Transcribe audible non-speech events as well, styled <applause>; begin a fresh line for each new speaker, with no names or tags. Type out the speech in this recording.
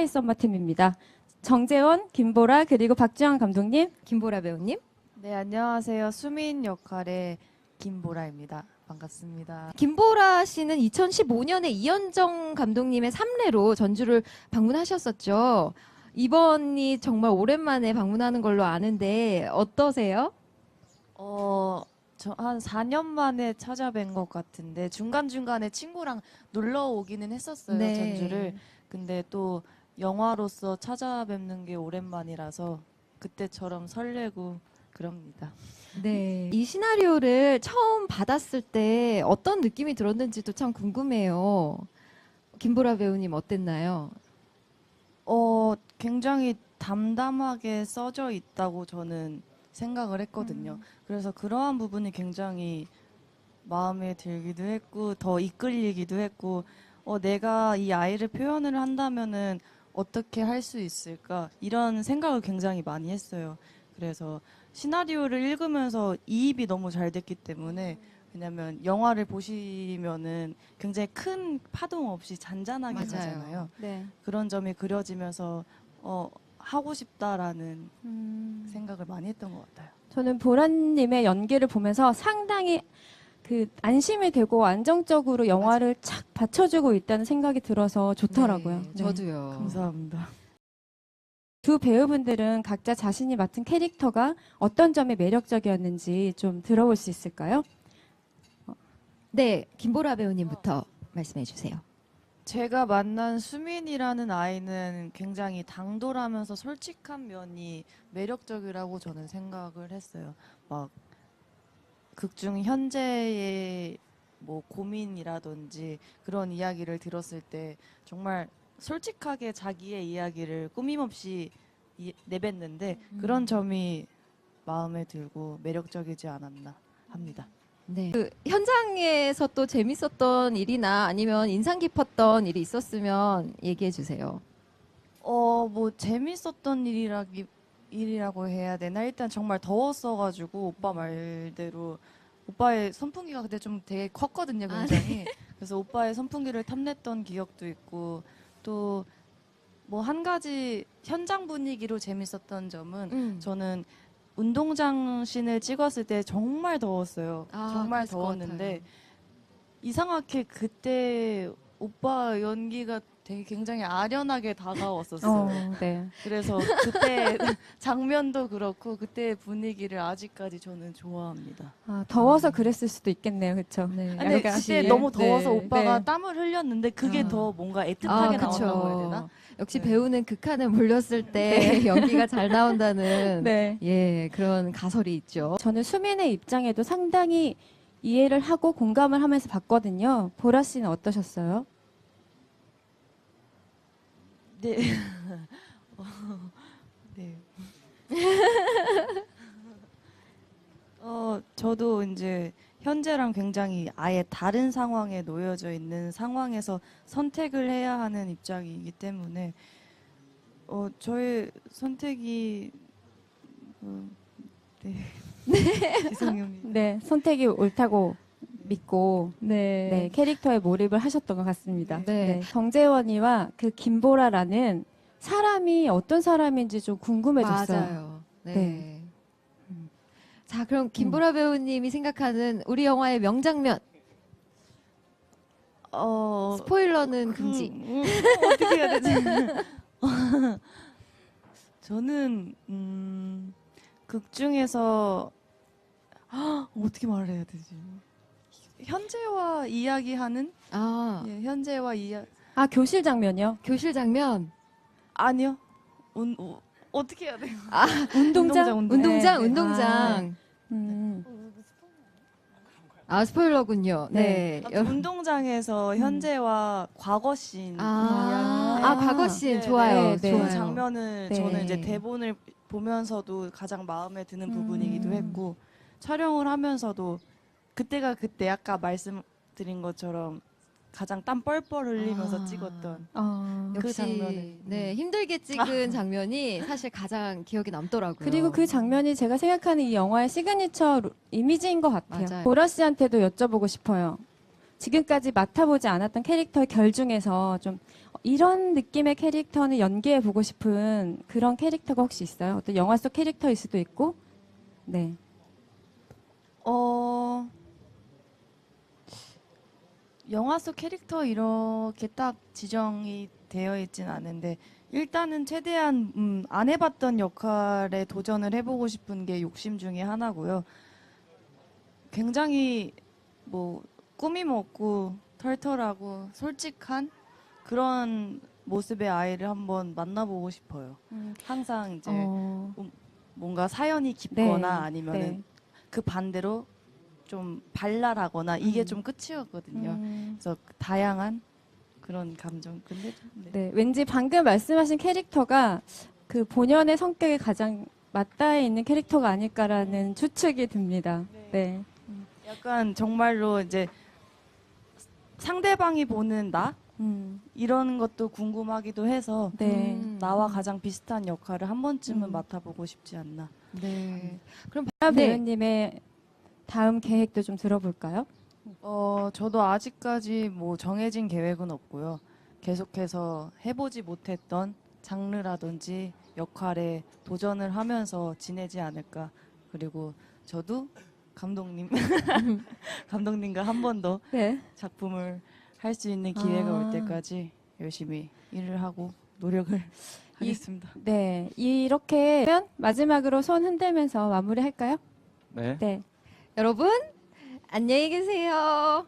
스카이 썸머 팀입니다. 정재원, 김보라 그리고 박지영 감독님.
김보라 배우님.
네, 안녕하세요. 수민 역할의 김보라입니다. 반갑습니다.
김보라 씨는 2015년에 이현정 감독님의 삼례로 전주를 방문하셨었죠. 이번이 정말 오랜만에 방문하는 걸로 아는데 어떠세요?
어, 저 한 4년 만에 찾아뵌 것 같은데 중간중간에 친구랑 놀러 오기는 했었어요,
네.
전주를. 근데 또 영화로서 찾아뵙는 게 오랜만이라서 그때처럼 설레고 그럽니다.
네. 이 시나리오를 처음 받았을 때 어떤 느낌이 들었는지도 참 궁금해요. 김보라 배우님 어땠나요?
어, 굉장히 담담하게 써져 있다고 저는 생각을 했거든요.
음.
그래서 그러한 부분이 굉장히 마음에 들기도 했고 더 이끌리기도 했고 어, 내가 이 아이를 표현을 한다면은 어떻게 할 수 있을까 이런 생각을 굉장히 많이 했어요. 그래서 시나리오를 읽으면서 이입이 너무 잘 됐기 때문에 왜냐면 영화를 보시면은 굉장히 큰 파동 없이 잔잔하게
맞아요.
가잖아요.
네.
그런 점이 그려지면서 어, 하고 싶다라는 생각을 많이 했던 것 같아요.
저는 보라님의 연기를 보면서 상당히 그 안심이 되고 안정적으로 영화를 착 받쳐주고 있다는 생각이 들어서 좋더라고요.
네,
네.
저도요.
감사합니다.
두 배우분들은 각자 자신이 맡은 캐릭터가 어떤 점이 매력적이었는지 좀 들어볼 수 있을까요?
네, 김보라 배우님부터 말씀해 주세요.
제가 만난 수민이라는 아이는 굉장히 당돌하면서 솔직한 면이 매력적이라고 저는 생각을 했어요. 막 극중 현재의 뭐 고민이라든지 그런 이야기를 들었을 때 정말 솔직하게 자기의 이야기를 꾸밈없이 이- 내뱉는데 그런 점이 마음에 들고 매력적이지 않았나 합니다.
네. 그 현장에서 또 재밌었던 일이나 아니면 인상 깊었던 일이 있었으면 얘기해 주세요.
어, 뭐 재밌었던 일이라기 일이라고 해야 되나? 일단 정말 더웠어가지고 오빠 말대로 오빠의 선풍기가 그때 좀 되게 컸거든요,
아,
굉장히. <laughs> 그래서 오빠의 선풍기를 탐냈던 기억도 있고 또 뭐 한 가지 현장 분위기로 재밌었던 점은
음.
저는 운동장 씬을 찍었을 때 정말 더웠어요.
아,
정말 더웠는데. 이상하게 그때 오빠 연기가 되게 굉장히 아련하게 다가왔었어요.
어, <laughs> 네.
그래서 그때 <laughs> 장면도 그렇고 그때 분위기를 아직까지 저는 좋아합니다.
아, 더워서 그랬을 수도 있겠네요, 그렇죠?
네.
근데 그때 너무 더워서
네,
오빠가
네.
땀을 흘렸는데 그게
아.
더 뭔가
아,
애틋하게
그쵸.
나온다고 해야 되나?
역시
네.
배우는 극한에 몰렸을 때 <laughs> 연기가 잘 나온다는
네.
예 그런 가설이 있죠.
저는 수민의 입장에도 상당히 이해를 하고 공감을 하면서 봤거든요. 보라 씨는 어떠셨어요?
네. 어, 네. <laughs> <laughs> 어, 저도 이제 현재랑 굉장히 아예 다른 상황에 놓여져 있는 상황에서 선택을 해야 하는 입장이기 때문에 어, 저의 선택이 어, 네. <laughs> 죄송해요.
네, 선택이 옳다고 믿고
네.
네, 캐릭터에 몰입을 하셨던 것 같습니다.
네.
정재원이와 그 김보라라는 사람이 어떤 사람인지 좀 궁금해졌어요.
맞아요. 네.
네.
자 그럼 김보라 배우님이 생각하는 우리 영화의 명장면
어,
스포일러는
그,
금지.
음, 어떻게 해야 되지? <laughs> 저는 음, 극 중에서 헉, 어떻게 말해야 되지? 현재와 이야기하는
아
예, 현재와 이야
아, 교실 장면이요?
교실 장면
아니요. 운, 우, 어떻게 해야 돼요? <laughs>
운동장?
운동.
운동장
네.
운동장
음.
아 스포일러군요. 네.
아, 운동장에서 현재와 과거 씬
아,
이야기.
아 과거 씬
네,
좋아요.
네, 네.
그
좋아요.
장면을
네.
저는 이제 대본을 보면서도 가장 마음에 드는 부분이기도
음.
했고 촬영을 하면서도 그때가 그때 아까 말씀드린 것처럼 가장 땀 뻘뻘 흘리면서
아.
찍었던
어.
그
역시
장면을.
네 힘들게 찍은 <laughs> 장면이 사실 가장 기억에 남더라고요.
그리고 그 장면이 제가 생각하는 이 영화의 시그니처 루- 이미지인 것 같아요.
맞아요.
보라 씨한테도 여쭤보고 싶어요. 지금까지 맡아보지 않았던 캐릭터의 결 중에서 좀 어, 이런 느낌의 캐릭터는 연기해 보고 싶은 그런 캐릭터가 혹시 있어요? 어떤 영화 속 캐릭터일 수도 있고. 네.
어, 영화 속 캐릭터 이렇게 딱 지정이 되어 있진 않은데 일단은 최대한 음, 안 해봤던 역할에 도전을 해보고 싶은 게 욕심 중에 하나고요. 굉장히 뭐 꾸밈 없고 털털하고 솔직한 그런 모습의 아이를 한번 만나보고 싶어요. 항상 이제
어,
뭔가 사연이 깊거나
네,
아니면은
네.
그 반대로 좀 발랄하거나 이게
음.
좀 끝이었거든요.
음,
그래서 다양한 그런 감정. 근데 좀, 네.
네. 왠지 방금 말씀하신 캐릭터가 그 본연의 성격에 가장 맞닿아 있는 캐릭터가 아닐까라는 추측이 듭니다. 네.
약간 정말로 이제 상대방이 보는 나
음,
이런 것도 궁금하기도 해서
네.
음.
나와 가장 비슷한 역할을 한 번쯤은
음.
맡아보고 싶지 않나.
네. 그럼
바
네.
배우님의 다음 계획도 좀 들어볼까요?
어, 저도 아직까지 뭐 정해진 계획은 없고요. 계속해서 해보지 못했던 장르라든지 역할에 도전을 하면서 지내지 않을까. 그리고 저도 감독님, <laughs> 감독님과 한 번 더
네.
작품을 할 수 있는 기회가
아.
올 때까지 열심히 일을 하고 노력을 하겠습니다.
네. 이렇게 하면 마지막으로 손 흔들면서 마무리할까요?
네.
네.
여러분 안녕히 계세요.